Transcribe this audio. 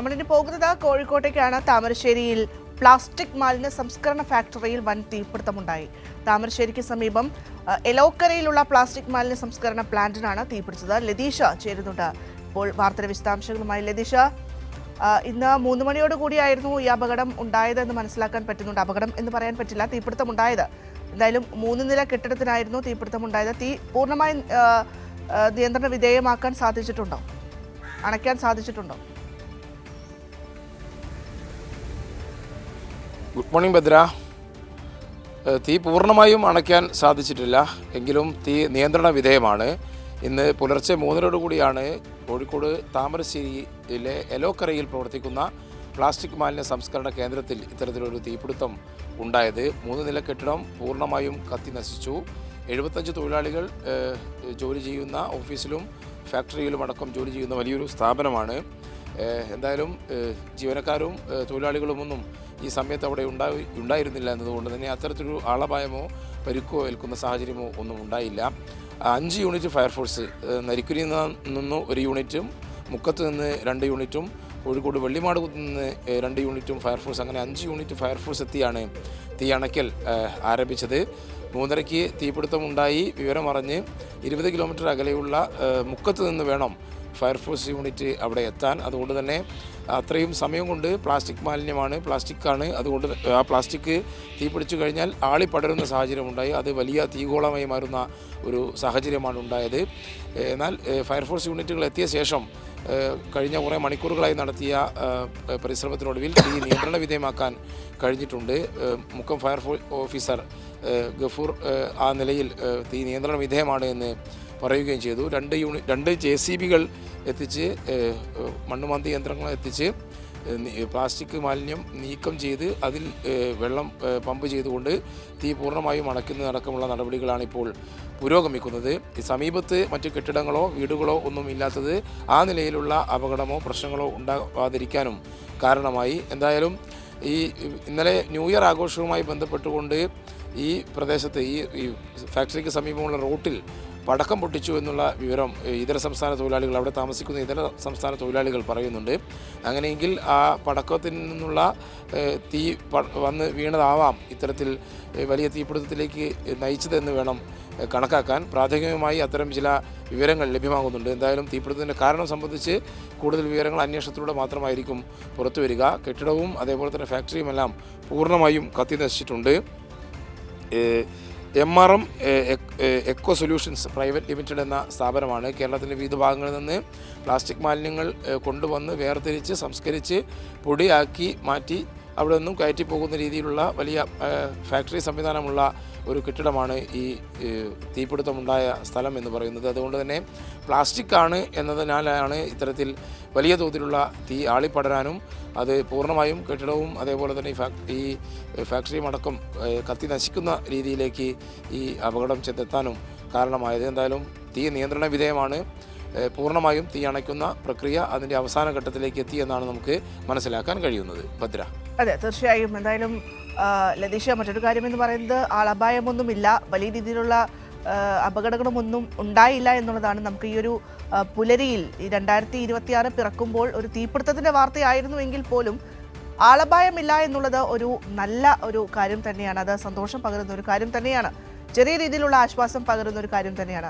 നമ്മളിനി പോകുന്നത് കോഴിക്കോട്ടേക്കാണ്. താമരശ്ശേരിയിൽ പ്ലാസ്റ്റിക് മാലിന്യ സംസ്കരണ ഫാക്ടറിയിൽ വൻ തീപിടുത്തമുണ്ടായി. താമരശ്ശേരിക്ക് സമീപം എലോക്കരയിലുള്ള പ്ലാസ്റ്റിക് മാലിന്യ സംസ്കരണ പ്ലാന്റിനാണ് തീപിടിച്ചത്. ലതീഷ ചേരുന്നുണ്ട്. ഇപ്പോൾ വാർത്തയുടെ വിശദാംശങ്ങളുമായി ലതീഷ. ഇന്ന് മൂന്ന് മണിയോട് കൂടിയായിരുന്നു ഈ അപകടം ഉണ്ടായതെന്ന് മനസ്സിലാക്കാൻ പറ്റുന്നുണ്ട്. അപകടം എന്ന് പറയാൻ പറ്റില്ല തീപിടുത്തം ഉണ്ടായത് എന്തായാലും മൂന്ന് നില കെട്ടിടത്തിനായിരുന്നു തീപിടുത്തം ഉണ്ടായത് തീ പൂർണമായും നിയന്ത്രണ വിധേയമാക്കാൻ സാധിച്ചിട്ടുണ്ടോ? അണയ്ക്കാൻ സാധിച്ചിട്ടുണ്ടോ? Good morning Bhadra. തീ പൂർണമായും അണയ്ക്കാൻ സാധിച്ചിട്ടില്ല. എങ്കിലും തീ നിയന്ത്രണ വിധേയമാണ്. ഇന്ന് പുലർച്ചെ മൂന്നരോടുകൂടിയാണ് കോഴിക്കോട് താമരശ്ശേരിയിലെ എലോക്കരയിൽ പ്രവർത്തിക്കുന്ന പ്ലാസ്റ്റിക് മാലിന്യ സംസ്കരണ കേന്ദ്രത്തിൽ ഇത്തരത്തിലൊരു തീപിടുത്തം ഉണ്ടായത്. മൂന്ന് നില കെട്ടിടം പൂർണമായും കത്തി നശിച്ചു. എഴുപത്തഞ്ച് തൊഴിലാളികൾ ജോലി ചെയ്യുന്ന ഓഫീസിലും ഫാക്ടറിയിലും അടക്കം ജോലി ചെയ്യുന്ന വലിയൊരു സ്ഥാപനമാണ്. എന്തായാലും ജീവനക്കാരും തൊഴിലാളികളുമൊന്നും ഈ സമയത്ത് അവിടെ ഉണ്ടായി ഉണ്ടായിരുന്നില്ല എന്നതുകൊണ്ട് തന്നെ അത്തരത്തിലൊരു ആളപായമോ പരിക്കോ ഏൽക്കുന്ന സാഹചര്യമോ ഒന്നും ഉണ്ടായില്ല. അഞ്ച് യൂണിറ്റ് ഫയർഫോഴ്സ് നരിക്കുരിയിൽ നിന്ന് ഒരു യൂണിറ്റും മുക്കത്ത് നിന്ന് രണ്ട് യൂണിറ്റും കോഴിക്കോട് വെള്ളിമാട് നിന്ന് രണ്ട് യൂണിറ്റും ഫയർഫോഴ്സ് അങ്ങനെ അഞ്ച് യൂണിറ്റ് ഫയർഫോഴ്സ് എത്തിയാണ് തീ അണയ്ക്കൽ ആരംഭിച്ചത്. മൂന്നരയ്ക്ക് തീപിടുത്തമുണ്ടായി വിവരമറിഞ്ഞ് ഇരുപത് കിലോമീറ്റർ അകലെയുള്ള മുക്കത്ത് നിന്ന് വേണം ഫയർഫോഴ്സ് യൂണിറ്റ് അവിടെ എത്താൻ. അതുകൊണ്ട് തന്നെ അത്രയും സമയം കൊണ്ട് പ്ലാസ്റ്റിക് മാലിന്യമാണ് പ്ലാസ്റ്റിക്കാണ്. അതുകൊണ്ട് ആ പ്ലാസ്റ്റിക് തീ പിടിച്ചു കഴിഞ്ഞാൽ ആളി പടരുന്ന സാഹചര്യം ഉണ്ടായി അത് വലിയ തീഗോളമായി മാറുന്ന ഒരു സാഹചര്യമാണ് ഉണ്ടായത്. എന്നാൽ ഫയർഫോഴ്സ് യൂണിറ്റുകൾ എത്തിയ ശേഷം കഴിഞ്ഞ കുറേ മണിക്കൂറുകളായി നടത്തിയ പരിശ്രമത്തിനൊടുവിൽ തീ നിയന്ത്രണ വിധേയമാക്കാൻ കഴിഞ്ഞിട്ടുണ്ട്. മുക്കം ഫയർഫോഴ്സ് ഓഫീസർ ഗഫൂർ ആ നിലയിൽ തീ നിയന്ത്രണ വിധേയമാണ് എന്ന് പറയുകയും ചെയ്തു. രണ്ട് യൂണി രണ്ട് ജെ സി ബികൾ എത്തിച്ച് മണ്ണുമാന്തി യന്ത്രങ്ങൾ എത്തിച്ച് പ്ലാസ്റ്റിക് മാലിന്യം നീക്കം ചെയ്ത് അതിൽ വെള്ളം പമ്പ് ചെയ്തുകൊണ്ട് തീ പൂർണമായും അണയ്ക്കുന്നതടക്കമുള്ള നടപടികളാണ് ഇപ്പോൾ പുരോഗമിക്കുന്നത് സമീപത്ത് മറ്റു കെട്ടിടങ്ങളോ വീടുകളോ ഒന്നും ഇല്ലാത്തത് ആ നിലയിലുള്ള അപകടമോ പ്രശ്നങ്ങളോ ഉണ്ടാകാതിരിക്കാനും കാരണമായി. എന്തായാലും ഈ ഇന്നലെ ന്യൂ ഇയർ ആഘോഷവുമായി ബന്ധപ്പെട്ടുകൊണ്ട് ഈ പ്രദേശത്ത് ഈ ഫാക്ടറിക്ക് സമീപമുള്ള റോട്ടിൽ പടക്കം പൊട്ടിച്ചു എന്നുള്ള വിവരം ഇതര സംസ്ഥാന തൊഴിലാളികൾ അവിടെ താമസിക്കുന്ന ഇതര സംസ്ഥാന തൊഴിലാളികൾ പറയുന്നുണ്ട്. അങ്ങനെയെങ്കിൽ ആ പടക്കത്തിൽ നിന്നുള്ള തീ വന്ന് വീണതാവാം. ഇത്തരത്തിൽ വലിയ തീപിടുത്തത്തിലേക്ക് നയിച്ചതെന്ന് വേണം കണക്കാക്കാൻ. പ്രാഥമികമായി അത്തരം ചില വിവരങ്ങൾ ലഭ്യമാകുന്നുണ്ട്. എന്തായാലും തീപിടുത്തത്തിന്റെ കാരണം സംബന്ധിച്ച് കൂടുതൽ വിവരങ്ങൾ അന്വേഷണത്തിലൂടെ മാത്രമായിരിക്കും പുറത്തു വരിക. കെട്ടിടവും അതേപോലെ തന്നെ ഫാക്ടറിയുമെല്ലാം പൂർണമായും കത്തി നശിച്ചിട്ടുണ്ട്. M R M eco solutions private limited എന്ന സ്ഥാപനമാണ്. കേരളത്തിന്റെ വിവിധ ഭാഗങ്ങളിൽ നിന്ന് പ്ലാസ്റ്റിക് മാലിന്യങ്ങൾ കൊണ്ടുവന്ന് വേർതിരിച്ച് സംസ്കരിച്ച് പൊടിയാക്കി മാറ്റി അവിടെ നിന്നും കയറ്റി പോകുന്ന രീതിയിലുള്ള വലിയ ഫാക്ടറി സംവിധാനമുള്ള ഒരു കെട്ടിടമാണ് ഈ തീപിടുത്തമുണ്ടായ സ്ഥലം എന്ന് പറയുന്നത്. അതുകൊണ്ട് തന്നെ പ്ലാസ്റ്റിക് ആണ് എന്നതിനാലാണ് ഇത്തരത്തിൽ വലിയ തോതിലുള്ള തീ ആളിപ്പടരാനും അത് പൂർണമായും കെട്ടിടവും അതേപോലെ തന്നെ ഈ ഫാക്ടറി ഈ ഫാക്ടറിയും അടക്കം കത്തി നശിക്കുന്ന രീതിയിലേക്ക് ഈ അപകടം ചെന്നെത്താനും കാരണമായത്. എന്തായാലും തീ നിയന്ത്രണ വിധേയമാണ്. പൂർണമായും തീ അണയ്ക്കുന്ന പ്രക്രിയ അതിന്റെ അവസാന ഘട്ടത്തിലേക്ക് എത്തി എന്നാണ് നമുക്ക് മനസ്സിലാക്കാൻ കഴിയുന്നത്. ഭദ്ര. അതെ തീർച്ചയായും. എന്തായാലും ലതീഷ മറ്റൊരു കാര്യം എന്ന് പറയുന്നത് ആളപായമൊന്നുമില്ല വലിയ രീതിയിലുള്ള അപകടങ്ങളൊന്നും ഉണ്ടായില്ല എന്നുള്ളതാണ് നമുക്ക് ഈ ഒരു പുലരിയിൽ ഈ രണ്ടായിരത്തി ഇരുപത്തിയാറ് പിറക്കുമ്പോൾ ഒരു തീപിടുത്തത്തിന്റെ വാർത്തയായിരുന്നുവെങ്കിൽ പോലും ആളപായമില്ല എന്നുള്ളത് ഒരു നല്ല ഒരു കാര്യം തന്നെയാണ്. അത് സന്തോഷം പകരുന്ന ഒരു കാര്യം തന്നെയാണ്. ചെറിയ രീതിയിലുള്ള ആശ്വാസം പകരുന്ന ഒരു കാര്യം തന്നെയാണ്.